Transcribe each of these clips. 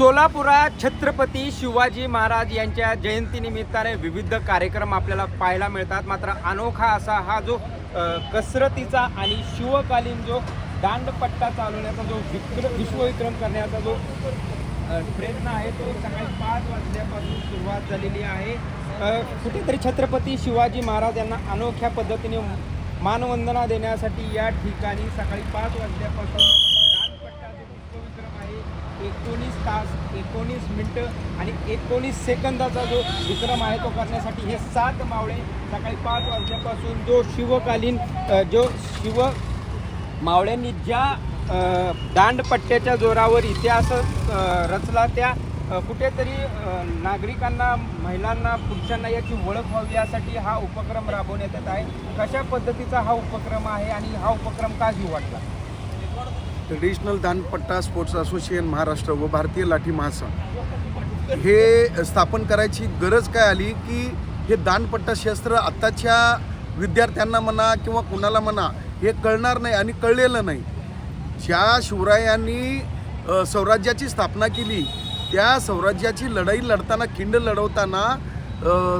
सोलापुरात छत्रपती शिवाजी महाराज यांच्या जयंतीनिमित्ताने विविध कार्यक्रम आपल्याला पाहायला मिळतात. मात्र अनोखा असा हा जो कसरतीचा आणि शिवकालीन जो दांडपट्टा चालवण्याचा जो विक्र विश्वविक्रम करण्याचा जो प्रयत्न आहे तो सकाळी पाच वाजल्यापासून सुरुवात झालेली आहे. कुठेतरी छत्रपती शिवाजी महाराज यांना अनोख्या पद्धतीने मानवंदना देण्यासाठी या ठिकाणी सकाळी पाच वाजल्यापासून दांडपट्टा जो विश्वविक्रम आहे एकोणीस तास एकोणीस मिनटं आणि एकोणीस सेकंदाचा जो विक्रम आहे तो करण्यासाठी हे सात मावळे सकाळी पाच वाजल्यापासून जो शिवकालीन जो शिव मावळ्यांनी ज्या दांडपट्ट्याच्या जोरावर इतिहास रचला त्या कुठेतरी नागरिकांना महिलांना पुरुषांना याची ओळख व्हावी यासाठी हा उपक्रम राबवण्यात येत आहे. कशा पद्धतीचा हा उपक्रम आहे आणि हा उपक्रम का जीव वाटला? Traditional Danpatta sports association Maharashtra व भारतीय लाठी महासंघ. हे स्थापन करायची गरज काय आली की हे दानपट्टा शस्त्र आत्ताच्या विद्यार्थ्यांना म्हणा किंवा कुणाला म्हणा हे कळणार नाही आणि कळलेलं नाही. ज्या शिवरायांनी स्वराज्याची स्थापना केली त्या स्वराज्याची लढाई लढताना खिंड लढवताना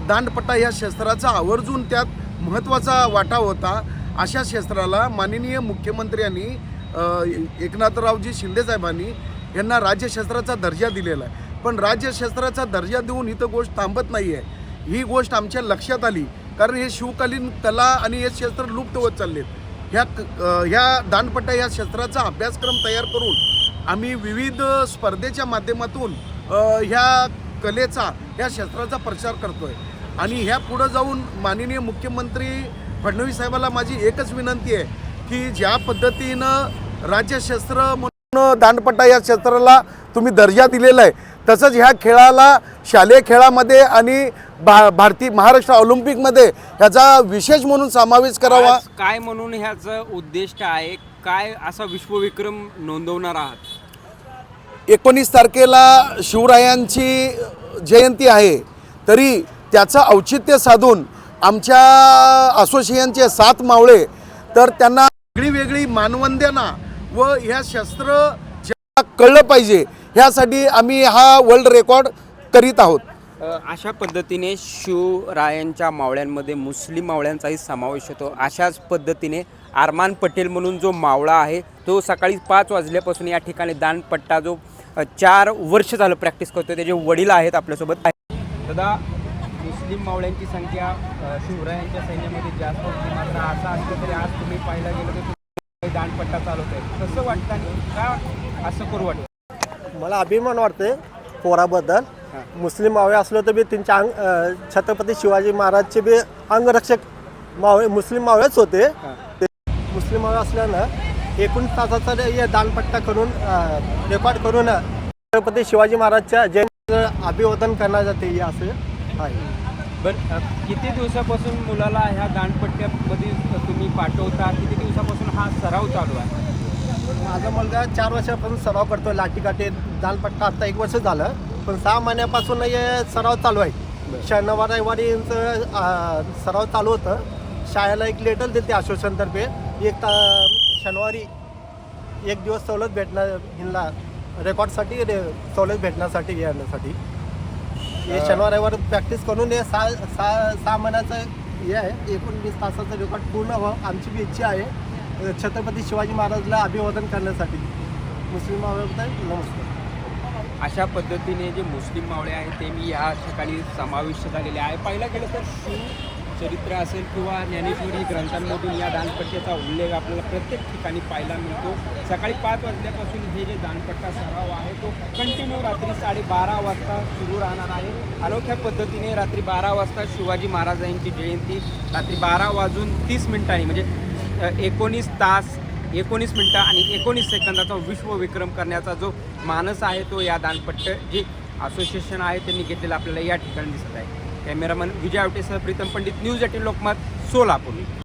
दांडपट्टा ह्या शस्त्राचा आवर्जून त्यात महत्त्वाचा वाटा होता. अशा शस्त्राला माननीय मुख्यमंत्र्यांनी एकनाथरावजी शिंदेसाहेबांनी यांना राज्यशास्त्राचा दर्जा दिलेला आहे. पण राज्यशास्त्राचा दर्जा देऊन इथं गोष्ट थांबत नाही आहे ही गोष्ट आमच्या लक्षात आली. कारण हे शिवकालीन कला आणि हे शस्त्र लुप्त होत चाललेत. ह्या क- ह्या दानपट्टा या शस्त्राचा अभ्यासक्रम तयार करून आम्ही विविध स्पर्धेच्या माध्यमातून ह्या कलेचा ह्या शस्त्राचा प्रचार करतो आहे आणि ह्या पुढं जाऊन माननीय मुख्यमंत्री फडणवीस साहेबाला माझी एकच विनंती आहे. की ज्या पद्धतीनं राज्यशस्त्र म्हणून दांडपट्टा या शस्त्राला तुम्ही दर्जा दिलेला आहे तसंच ह्या खेळाला शालेय खेळामध्ये आणि भा भारतीय महाराष्ट्र ऑलिम्पिकमध्ये ह्याचा विशेष म्हणून समावेश करावा. काय म्हणून ह्याचं उद्दिष्ट आहे काय असा विश्वविक्रम नोंदवणार आहात? एकोणीस तारखेला शिवरायांची जयंती आहे तरी त्याचं औचित्य साधून आमच्या असोसिएशनचे सात मावळे तर त्यांना मानवंदना व ह्या शस्त्र कळलं पाहिजे ह्यासाठी आम्ही हा वर्ल्ड रेकॉर्ड करीत आहोत. अशा पद्धतीने शिवरायांच्या मावळ्यांमध्ये मुस्लिम मावळ्यांचाही समावेश होतो. अशाच पद्धतीने आरमान पटेल म्हणून जो मावळा आहे तो सकाळी पाच वाजल्यापासून या ठिकाणी दानपट्टा जो चार वर्ष झालं प्रॅक्टिस करतो त्याचे वडील आहेत आपल्यासोबत. दादा मुस्लिम मावळ्यांची संख्या शिवरायांच्या सैन्यामध्ये जास्त होती मात्र असं असलं तरी आज तुम्ही पाहायला गेलं तर आहे कसं वाटतं आणि का असं करू वाटतं? मला अभिमान वाटते पोराबद्दल. मुस्लिम मावळे असलो तर बी त्यांच्या अंग छत्रपती शिवाजी महाराजचे बी अंगरक्षक मावळे मुस्लिम मावळेच होते. ते मुस्लिम मावळे असल्यानं एकूण तासाचा दानपट्टा करून रेकॉर्ड करून छत्रपती शिवाजी महाराजच्या जयंतीचं अभिवादन करण्यात जाते असं आहे. बरं किती दिवसापासून मुलाला ह्या दांडपट्ट्यामध्ये तुम्ही पाठवता? किती दिवसापासून हा सराव चालू आहे? माझा मुलगा चार वर्षापासून सराव करतो लाठीकाठी दानपट्टा आता एक वर्ष झालं पण सहा महिन्यापासून हे सराव चालू आहे. शनिवार रविवारी यांचं सराव चालू होतं. शाळेला एक लेटर देते आश्वासनतर्फे एक ता शनिवारी एक दिवस सवलत भेटणार हिला रेकॉर्डसाठी रे सवलत भेटण्यासाठी येण्यासाठी हे शनिवार रविवार प्रॅक्टिस करून हे सहा सहा सहा महिन्याचं हे आहे. एकोणवीस तासाचं रेकॉर्ड पूर्ण व्हावं आमची बी इच्छा आहे छत्रपती शिवाजी महाराजला अभिवादन करण्यासाठी. मुस्लिम महाराज नमस्कार. अशा पद्धतीने जे मुस्लिम मावळे आहेत ते मी या ठिकाणी समाविष्ट झालेले आहे. पाहिलं गेलं तर शिव चरित्र असेल किंवा ज्ञानेश्वरी ग्रंथांमधून या दानपट्ट्याचा उल्लेख आपल्याला प्रत्येक ठिकाणी पाहायला मिळतो. सकाळी पाच वाजल्यापासून हे जे दानपट्टा सराव आहे तो कंटिन्यू रात्री साडेबारा वाजता सुरू राहणार आहे. अनोख्या पद्धतीने रात्री बारा वाजता शिवाजी महाराजांची जयंती रात्री बारा वाजून तीस मिनिटांनी म्हणजे एकोणीस तास एकोणीस मिनटं आणि एकोणीस सेकंदाचा विश्वविक्रम करण्याचा जो मानस आहे तो या दानपट्ट जे असोसिएशन आहे त्यांनी घेतलेला आपल्याला या ठिकाणी दिसत आहे. કેમેરામેન વિજય આવટેસह પ્રીતમ પંડિત ન્યૂઝ એટીન લોકમાં સોલાપુર.